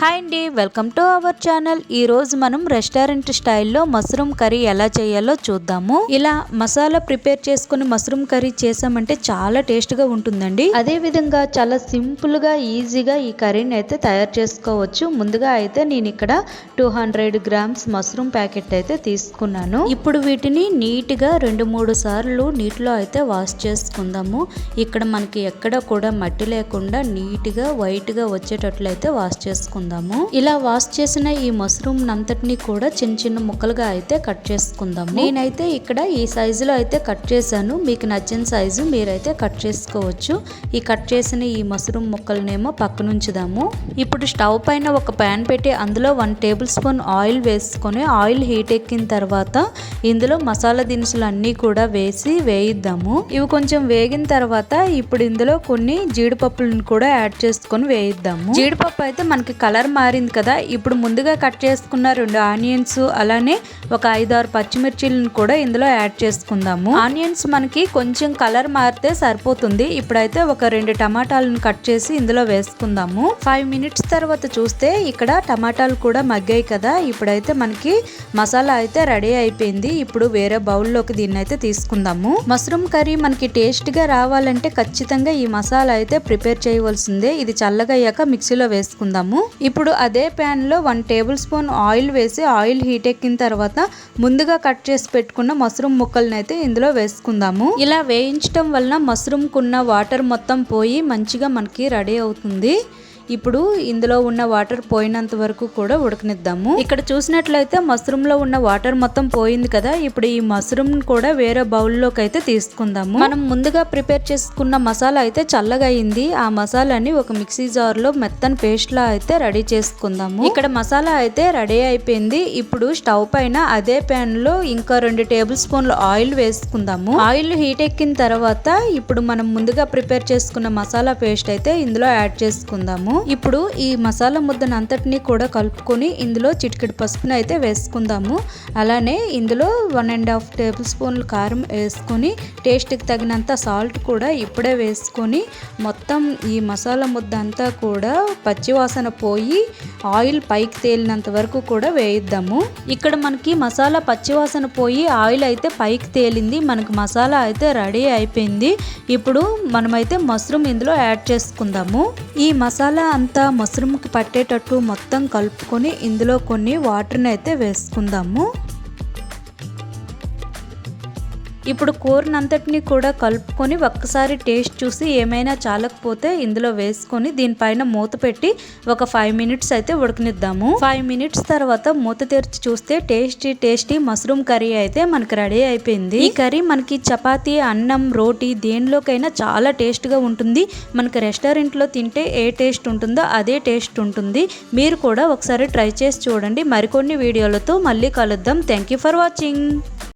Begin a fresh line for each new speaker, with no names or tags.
Hi అండి welcome to our channel. ఈ రోజు మనం రెస్టారెంట్ స్టైల్లో మష్రూమ్ కర్రీ ఎలా చేయాలో చూద్దాము. ఇలా మసాలా ప్రిపేర్ చేసుకుని మష్రూమ్ కర్రీ చేసామంటే చాలా టేస్ట్గా ఉంటుందండి. అదే విధంగా చాలా సింపుల్గా ఈజీగా ఈ కర్రీని అయితే తయారు చేసుకోవచ్చు. ముందుగా అయితే నేను ఇక్కడ two hundred grams mushroom packet అయితే తీసుకున్నాను. ఇప్పుడు వీటిని నీట్గా రెండు మూడు సార్లు నీటిలో అయితే వాష్ చేసుకుందాము. ఇక్కడ మనకి ఎక్కడ కూడా మట్టి లేకుండా నీట్గా వైట్గా వచ్చేటట్లయితే వాష్ చేసుకుందాము. ఇలా వాష్ చేసిన ఈ మష్రూమ్ అంతటిని కూడా చిన్న చిన్న ముక్కలుగా అయితే కట్ చేసుకుందాము. నేనైతే ఇక్కడ ఈ సైజులో అయితే కట్ చేశాను. మీకు నచ్చిన సైజు మీరైతే కట్ చేసుకోవచ్చు. ఈ కట్ చేసిన ఈ మష్రూమ్ ముక్కలనేమో పక్కనుంచుదాము. ఇప్పుడు స్టవ్ పైన ఒక ప్యాన్ పెట్టి అందులో వన్ టేబుల్ స్పూన్ ఆయిల్ వేసుకొని ఆయిల్ హీట్ ఎక్కిన తర్వాత ఇందులో మసాలా దినుసులు అన్నీ కూడా వేసి వేయిద్దాము. ఇవి కొంచెం వేగిన తర్వాత ఇప్పుడు ఇందులో కొన్ని జీడిపప్పులను కూడా యాడ్ చేసుకొని వేయిద్దాము. జీడిపప్పు అయితే మనకి కలర్ మారింది కదా. ఇప్పుడు ముందుగా కట్ చేసుకున్న రెండు ఆనియన్స్ అలానే ఒక ఐదు ఆరు పచ్చిమిర్చిలను కూడా ఇందులో యాడ్ చేసుకుందాము. ఆనియన్స్ మనకి కొంచెం కలర్ మారితే సరిపోతుంది. ఇప్పుడైతే ఒక రెండు టమాటాలను కట్ చేసి ఇందులో వేసుకుందాము. ఫైవ్ మినిట్స్ తర్వాత చూస్తే ఇక్కడ టమాటాలు కూడా మగ్గాయి కదా. ఇప్పుడైతే మనకి మసాలా అయితే రెడీ అయిపోయింది. ఇప్పుడు వేరే బౌల్లోకి దీన్ని అయితే తీసుకుందాము. మష్రూమ్ కర్రీ మనకి టేస్ట్గా రావాలంటే ఖచ్చితంగా ఈ మసాలా అయితే ప్రిపేర్ చేయవలసిందే. ఇది చల్లగా అయ్యాక మిక్సీలో వేసుకుందాము. ఇప్పుడు అదే ప్యాన్లో వన్ టేబుల్ స్పూన్ ఆయిల్ వేసి ఆయిల్ హీట్ ఎక్కిన తర్వాత ముందుగా కట్ చేసి పెట్టుకున్న మష్రూమ్ ముక్కలను అయితే ఇందులో వేసుకుందాము. ఇలా వేయించడం వలన మష్రూమ్కున్న వాటర్ మొత్తం పోయి మంచిగా మనకి రెడీ అవుతుంది. ఇప్పుడు ఇందులో ఉన్న వాటర్ పోయినంత వరకు కూడా ఉడకనిద్దాము. ఇక్కడ చూసినట్లయితే మష్రూమ్లో ఉన్న వాటర్ మొత్తం పోయింది కదా ఇప్పుడు ఈ మష్రూమ్ కూడా వేరే బౌల్లోకి అయితే తీసుకుందాము. మనం ముందుగా ప్రిపేర్ చేసుకున్న మసాలా అయితే చల్లగా అయింది ఆ మసాలాని ఒక మిక్సీ జార్లో మెత్తని పేస్ట్ లా అయితే రెడీ చేసుకుందాము. ఇక్కడ మసాలా అయితే రెడీ అయిపోయింది. ఇప్పుడు స్టవ్ పైన అదే ప్యాన్లో ఇంకా రెండు టేబుల్ స్పూన్లు ఆయిల్ వేసుకుందాము. ఆయిల్ హీట్ ఎక్కిన తర్వాత ఇప్పుడు మనం ముందుగా ప్రిపేర్ చేసుకున్న మసాలా పేస్ట్ అయితే ఇందులో యాడ్ చేసుకుందాము. ఇప్పుడు ఈ మసాలా ముద్దను అంతటినీ కూడా కలుపుకొని ఇందులో చిటికెడు పసుపును అయితే వేసుకుందాము. అలానే ఇందులో వన్ అండ్ హాఫ్ టేబుల్ స్పూన్లు కారం వేసుకొని టేస్ట్కి తగినంత సాల్ట్ కూడా ఇప్పుడే వేసుకొని మొత్తం ఈ మసాలా ముద్ద అంతా కూడా పచ్చివాసన పోయి ఆయిల్ పైకి తేలినంత వరకు కూడా వేయిద్దాము. ఇక్కడ మనకి మసాలా పచ్చివాసన పోయి ఆయిల్ అయితే పైకి తేలింది. మనకు మసాలా అయితే రెడీ అయిపోయింది. ఇప్పుడు మనమైతే మష్రూమ్ ఇందులో యాడ్ చేసుకుందాము. ఈ మసాలా మసాలా అంతా మష్రూమ్కి పట్టేటట్టు మొత్తం కలుపుకొని ఇందులో కొన్ని వాటర్ని అయితే వేసుకుందాము. ఇప్పుడు కూరనంతటిని కూడా కలుపుకొని ఒక్కసారి టేస్ట్ చూసి ఏమైనా చాలకపోతే ఇందులో వేసుకొని దీనిపైన మూత పెట్టి ఒక ఫైవ్ మినిట్స్ అయితే ఉడకనిద్దాము. ఫైవ్ మినిట్స్ తర్వాత మూత తెరిచి చూస్తే టేస్టీ టేస్టీ మష్రూమ్ కర్రీ అయితే మనకి రెడీ అయిపోయింది. ఈ కర్రీ మనకి చపాతీ అన్నం రోటీ దేనిలోకైనా చాలా టేస్ట్గా ఉంటుంది. మనకి రెస్టారెంట్లో తింటే ఏ టేస్ట్ ఉంటుందో అదే టేస్ట్ ఉంటుంది. మీరు కూడా ఒకసారి ట్రై చేసి చూడండి. మరికొన్ని వీడియోలతో మళ్ళీ కలుద్దాం. Thank you for watching.